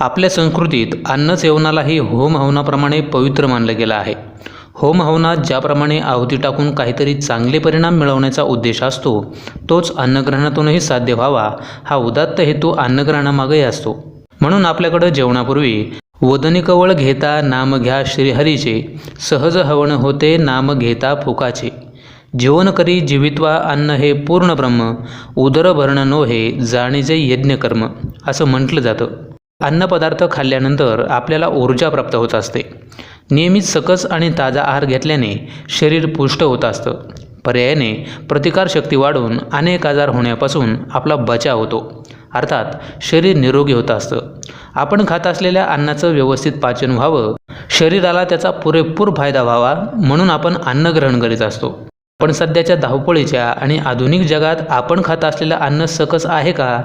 आपल्या संस्कृतीत अन्न सेवनालाही होम हवनाप्रमाणे पवित्र मानलं गेलं आहे. होम हवनात ज्याप्रमाणे आहुती टाकून काहीतरी चांगले परिणाम मिळवण्याचा उद्देश असतो तोच अन्नग्रहणातूनही साध्य व्हावा हा उदात्त हेतू अन्नग्रहणामागही असतो. म्हणून आपल्याकडं जेवणापूर्वी वदनी कवळ घेता नाम घ्या श्रीहरीचे सहज हवन होते नाम घेता फुकाचे. जीवन करी जीवित्वा अन्न हे पूर्ण ब्रह्म उदर भरण नोहे जाणीजे यज्ञकर्म असं म्हटलं जातं. अन्नपदार्थ खाल्ल्यानंतर आपल्याला ऊर्जा प्राप्त होत असते. नियमित सकस आणि ताजा आहार घेतल्याने शरीर पुष्ट होत असतं. पर्यायाने प्रतिकारशक्ती वाढून अनेक आजार होण्यापासून आपला बचाव होतो. अर्थात शरीर निरोगी होत असतं. आपण खात असलेल्या अन्नाचं व्यवस्थित पाचन व्हावं. शरीराला त्याचा पुरेपूर फायदा व्हावा म्हणून आपण अन्न ग्रहण करीत असतो. पण सध्याच्या धावपळीच्या आणि आधुनिक जगात आपण खात असलेलं अन्न सकस आहे का?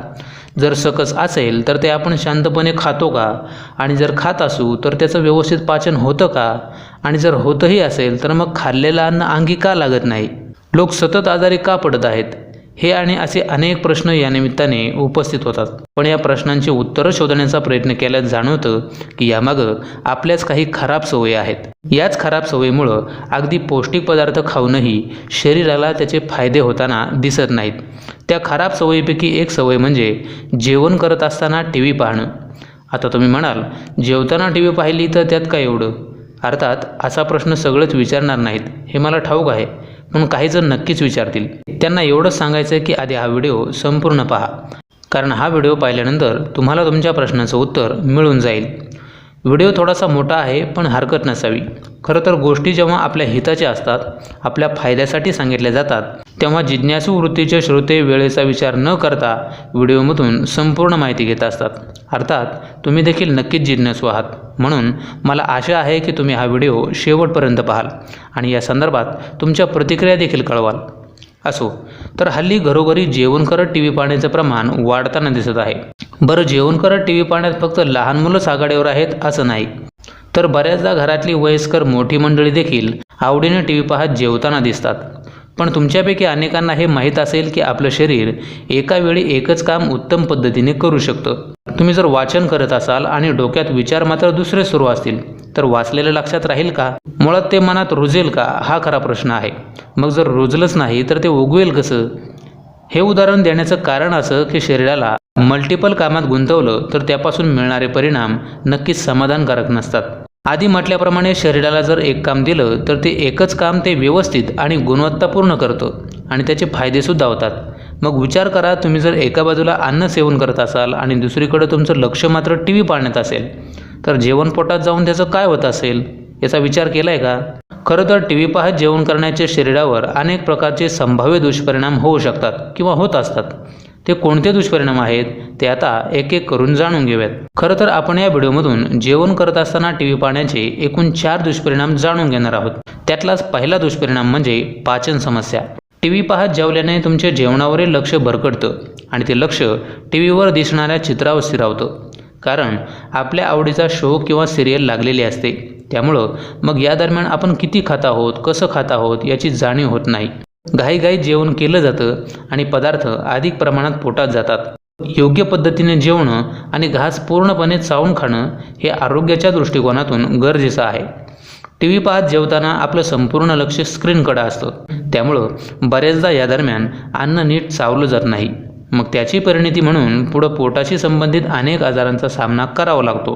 जर सकस असेल तर ते आपण शांतपणे खातो का? आणि जर खात असू तर त्याचं व्यवस्थित पाचन होतं का? आणि जर होतंही असेल तर मग खाल्लेलं अन्न अंगी का लागत नाही? लोक सतत आजारी का पडत आहेत? हे आणि असे अनेक प्रश्न या निमित्ताने उपस्थित होतात. पण या प्रश्नांची उत्तरं शोधण्याचा प्रयत्न केल्यास जाणवतं की यामागं आपल्याच काही खराब सवयी आहेत. याच खराब सवयीमुळं अगदी पौष्टिक पदार्थ खाऊनही शरीराला त्याचे फायदे होताना दिसत नाहीत. त्या खराब सवयीपैकी एक सवय म्हणजे जेवण करत असताना टी व्ही पाहणं. आता तुम्ही म्हणाल जेवताना टी व्ही पाहिली तर त्यात काय एवढं? अर्थात असा प्रश्न सगळंच विचारणार नाहीत. हे मला ठाऊक आहे. म्हणून काही जण नक्कीच विचारतील. त्यांना एवढंच सांगायचं आहे की आधी हा व्हिडिओ संपूर्ण पहा. कारण हा व्हिडिओ पाहिल्यानंतर तुम्हाला तुमच्या प्रश्नाचं उत्तर मिळून जाईल. व्हिडिओ थोडासा मोठा आहे पण हरकत नसावी. खरं तर गोष्टी जेव्हा आपल्या हिताच्या असतात आपल्या फायद्यासाठी सांगितल्या जातात तेव्हा जिज्ञासू वृत्तीचे श्रोते वेळेचा विचार न करता व्हिडिओमधून संपूर्ण माहिती घेत असतात. अर्थात तुम्ही देखील नक्कीच जिज्ञासू आहात. म्हणून मला आशा आहे की तुम्ही हा व्हिडिओ शेवटपर्यंत पाहाल आणि या संदर्भात तुमच्या प्रतिक्रिया देखील कळवाल. असो तर हल्ली घरोघरी जेवण करत टी व्ही पाहण्याचं प्रमाण वाढताना दिसत आहे. बरं जेवण करत टी व्ही पाहण्यात फक्त लहान मुलंच आघाडीवर आहेत असं नाही. तर बऱ्याचदा घरातली वयस्कर मोठी मंडळी देखील आवडीने टी व्ही पाहत जेवताना दिसतात. पण तुमच्यापैकी अनेकांना हे माहीत असेल की आपलं शरीर एका वेळी एकच काम उत्तम पद्धतीने करू शकतं. तुम्ही जर वाचन करत असाल आणि डोक्यात विचार मात्र दुसरे सुरू असतील तर वाचलेलं लक्षात राहील का? मुळात ते मनात रुजेल का? हा खरा प्रश्न आहे. मग जर रुजलंच नाही तर ते उगवेल कसं? हे उदाहरण देण्याचं कारण असं की शरीराला मल्टिपल कामात गुंतवलं तर त्यापासून मिळणारे परिणाम नक्कीच समाधानकारक नसतात. आधी म्हटल्याप्रमाणे शरीराला जर एक काम दिलं तर ते एकच काम ते व्यवस्थित आणि गुणवत्तापूर्ण करतं आणि त्याचे फायदेसुद्धा होतात. मग विचार करा तुम्ही जर एका बाजूला अन्न सेवन करत असाल आणि दुसरीकडे तुमचं लक्ष मात्र टी व्ही पाहण्यात असेल तर जेवण पोटात जाऊन त्याचं काय होत असेल याचा विचार केला आहे का? खरं तर टी व्ही पाहत जेवण करण्याच्या शरीरावर अनेक प्रकारचे संभाव्य दुष्परिणाम होऊ शकतात किंवा होत असतात. ते कोणते दुष्परिणाम आहेत ते आता एक एक करून जाणून घेऊयात. खरं तर आपण या व्हिडिओमधून जेवण करत असताना टी व्ही पाहण्याचे एकूण चार दुष्परिणाम जाणून घेणार आहोत. त्यातलाच पहिला दुष्परिणाम म्हणजे पाचन समस्या. टी व्ही पाहत जेवल्याने तुमच्या जेवणावरील लक्ष भरकटतं आणि ते लक्ष टी व्हीवर दिसणाऱ्या चित्रावर स्थिरावतं. कारण आपल्या आवडीचा शो किंवा सिरियल लागलेली असते. त्यामुळं मग या दरम्यान आपण किती खात आहोत कसं खात आहोत याची जाणीव होत नाही. घाईघाईत जेवण केलं जातं आणि पदार्थ अधिक प्रमाणात पोटात जातात. योग्य पद्धतीने जेवणं आणि घास पूर्णपणे चावून खाणं हे आरोग्याच्या दृष्टिकोनातून गरजेचं आहे. टी व्ही पाहत जेवताना आपलं संपूर्ण लक्ष स्क्रीनकडं असतं. त्यामुळं बऱ्याचदा या दरम्यान अन्न नीट चावलं जात नाही. मग त्याची परिणिती म्हणून पुढं पोटाशी संबंधित अनेक आजारांचा सामना करावा लागतो.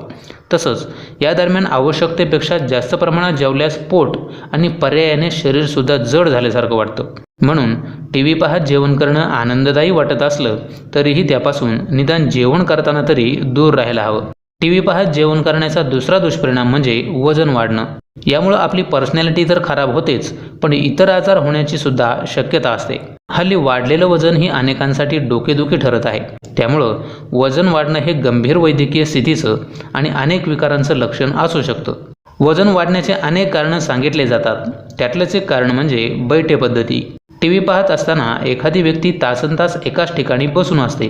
तसंच या दरम्यान आवश्यकतेपेक्षा जास्त प्रमाणात जेवल्यास पोट आणि पर्यायाने शरीरसुद्धा जड झाल्यासारखं वाटतं. म्हणून टी व्ही पाहत जेवण करणं आनंददायी वाटत असलं तरीही त्यापासून निदान जेवण करताना तरी दूर राहायला हवं. टी व्ही पाहत जेवण करण्याचा दुसरा दुष्परिणाम म्हणजे वजन वाढणं. यामुळं आपली पर्सनॅलिटी तर खराब होतेच पण इतर आजार होण्याची सुद्धा शक्यता असते. हल्ली वाढलेलं वजन ही अनेकांसाठी डोकेदुखी ठरत आहे. त्यामुळं वजन वाढणं हे गंभीर वैद्यकीय स्थितीचं आणि अनेक विकारांचं लक्षण असू शकतं. वजन वाढण्याचे अनेक कारणं सांगितले जातात. त्यातलंच एक कारण म्हणजे बैठे पद्धती. टी व्ही पाहत असताना एखादी व्यक्ती तासन तास एकाच ठिकाणी बसून असते.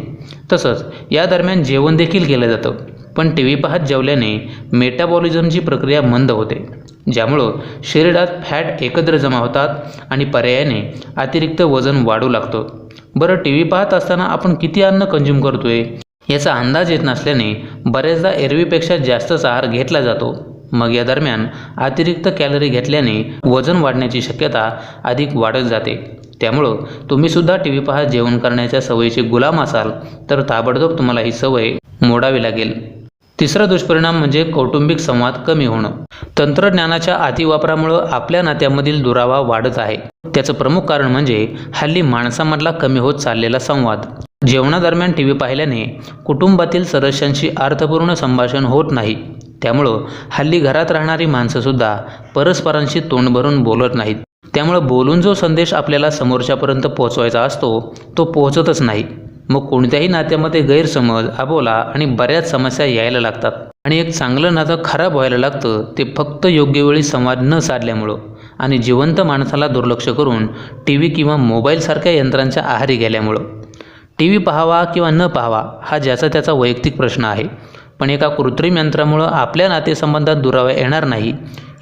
तसंच या दरम्यान जेवण देखील केलं जातं. पण टी व्ही पाहत जेवल्याने मेटाबॉलिझमची प्रक्रिया मंद होते ज्यामुळं शरीरात फॅट एकत्र जमा होतात आणि पर्यायाने अतिरिक्त वजन वाढू लागतं. बरं टी व्ही पाहत असताना आपण किती अन्न कंझ्युम करतोय? याचा अंदाज येत नसल्याने बऱ्याचदा एरवीपेक्षा जास्तच आहार घेतला जातो. मग या दरम्यान अतिरिक्त कॅलरी घेतल्याने वजन वाढण्याची शक्यता अधिक वाढत जाते. त्यामुळं तुम्हीसुद्धा टी व्ही पाहत जेवण करण्याच्या सवयीचे गुलाम असाल तर ताबडतोब तुम्हाला ही सवय मोडावी लागेल. तिसरा दुष्परिणाम म्हणजे कौटुंबिक संवाद कमी होणं. तंत्रज्ञानाच्या अतिवापरामुळं आपल्या नात्यामधील दुरावा वाढत आहे. त्याचं प्रमुख कारण म्हणजे हल्ली माणसामधला कमी होत चाललेला संवाद. जेवणादरम्यान टी व्ही पाहिल्याने कुटुंबातील सदस्यांशी अर्थपूर्ण संभाषण होत नाही. त्यामुळं हल्ली घरात राहणारी माणसंसुद्धा परस्परांशी तोंड भरून बोलत नाहीत. त्यामुळं बोलून जो संदेश आपल्याला समोरच्यापर्यंत पोहोचवायचा असतो तो पोहोचतच नाही. मग कोणत्याही नात्यामध्ये गैरसमज अबोला आणि बऱ्याच समस्या यायला लागतात. आणि एक चांगलं नातं खराब व्हायला लागतं ते फक्त योग्य वेळी संवाद न साधल्यामुळं. आणि जिवंत माणसाला दुर्लक्ष करून टी व्ही किंवा मोबाईलसारख्या यंत्रांच्या आहारी गेल्यामुळं. टी व्ही पाहावा किंवा न पाहावा हा ज्याचा त्याचा वैयक्तिक प्रश्न आहे. पण एका कृत्रिम यंत्रामुळं आपल्या नातेसंबंधात दुरावा येणार नाही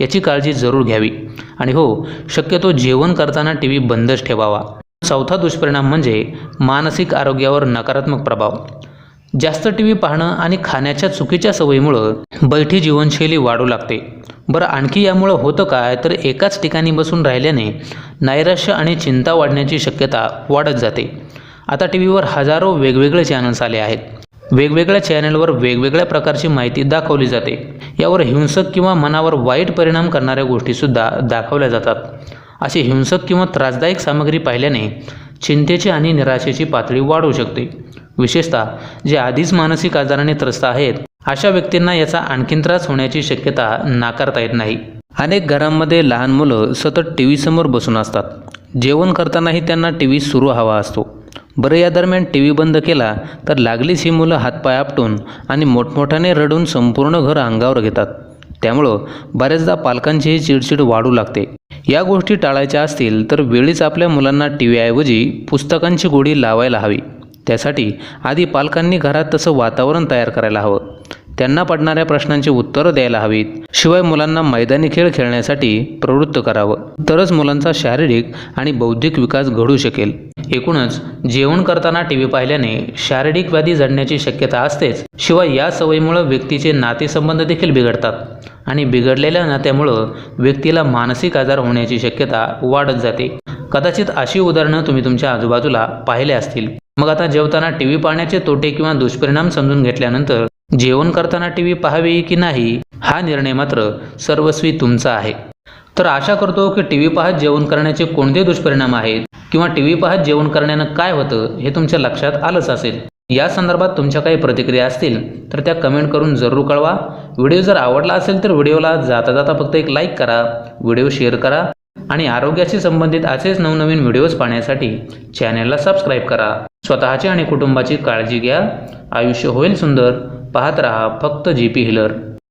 याची काळजी जरूर घ्यावी. आणि हो शक्यतो जेवण करताना टी व्ही बंदच ठेवावा. चौथा दुष्परिणाम म्हणजे मानसिक आरोग्यावर नकारात्मक प्रभाव. जास्त टी व्ही पाहणं आणि खाण्याच्या चुकीच्या सवयीमुळं बैठी जीवनशैली वाढू लागते. बरं आणखी यामुळं होतं काय? तर एकाच ठिकाणी बसून राहिल्याने नैराश्य आणि चिंता वाढण्याची शक्यता वाढत जाते. आता टी व्हीवर हजारो वेगवेगळे चॅनल्स आले आहेत. वेगवेगळ्या चॅनलवर वेगवेगळ्या प्रकारची माहिती दाखवली जाते. यावर हिंसक किंवा मनावर वाईट परिणाम करणाऱ्या गोष्टीसुद्धा दाखवल्या जातात. अशी हिंसक किंवा त्रासदायक सामग्री पाहिल्याने चिंतेची आणि निराशेची पातळी वाढू शकते. विशेषतः जे आधीच मानसिक आजाराने त्रस्त आहेत अशा व्यक्तींना याचा आणखीन त्रास होण्याची शक्यता नाकारता येत नाही. अनेक घरांमध्ये लहान मुलं सतत टी व्हीसमोर बसून असतात. जेवण करतानाही त्यांना टी व्ही सुरू हवा असतो. बरं या दरम्यान टी व्ही बंद केला तर लागलीच ही मुलं हातपाय आपटून आणि मोठमोठ्याने रडून संपूर्ण घर अंगावर घेतात. त्यामुळं बऱ्याचदा पालकांचीही चिडचिड वाढू लागते. या गोष्टी टाळायच्या असतील तर वेळीच आपल्या मुलांना टी व्हीऐवजी पुस्तकांची गोडी लावायला हवी. त्यासाठी आधी पालकांनी घरात तसं वातावरण तयार करायला हवं. त्यांना पडणाऱ्या प्रश्नांची उत्तरं द्यायला हवीत. शिवाय मुलांना मैदानी खेळ खेळण्यासाठी प्रवृत्त करावं. तरच मुलांचा शारीरिक आणि बौद्धिक विकास घडू शकेल. एकूणच जेवण करताना टी व्ही पाहिल्याने शारीरिक व्याधी जडण्याची शक्यता असतेच. शिवाय या सवयीमुळं व्यक्तीचे नातेसंबंध देखील बिघडतात. आणि बिघडलेल्या नात्यामुळं व्यक्तीला मानसिक आजार होण्याची शक्यता वाढत जाते. कदाचित अशी उदाहरणं तुम्ही तुमच्या आजूबाजूला पाहिले असतील. मग आता जेवताना टी व्ही पाहण्याचे तोटे किंवा दुष्परिणाम समजून घेतल्यानंतर जेवण करताना टी व्ही पाहावी की नाही हा निर्णय मात्र सर्वस्वी तुमचा आहे. तर आशा करतो की टी व्ही पाहत जेवण करण्याचे कोणते दुष्परिणाम आहेत किंवा टी व्ही पाहत जेवण करण्यानं काय होतं हे तुमच्या लक्षात आलंच असेल. या संदर्भात तुमच्या काही प्रतिक्रिया असतील तर त्या कमेंट करून जरूर कळवा. व्हिडिओ जर आवडला असेल तर व्हिडिओला जाता जाता फक्त एक लाईक करा व्हिडिओ शेअर करा आणि आरोग्याशी संबंधित असेच नवनवीन व्हिडिओज पाहण्यासाठी चॅनलला सबस्क्राईब करा. स्वतःची आणि कुटुंबाची काळजी घ्या. आयुष्य होईल सुंदर. पाहत रहा फक्त जी पी हिलर.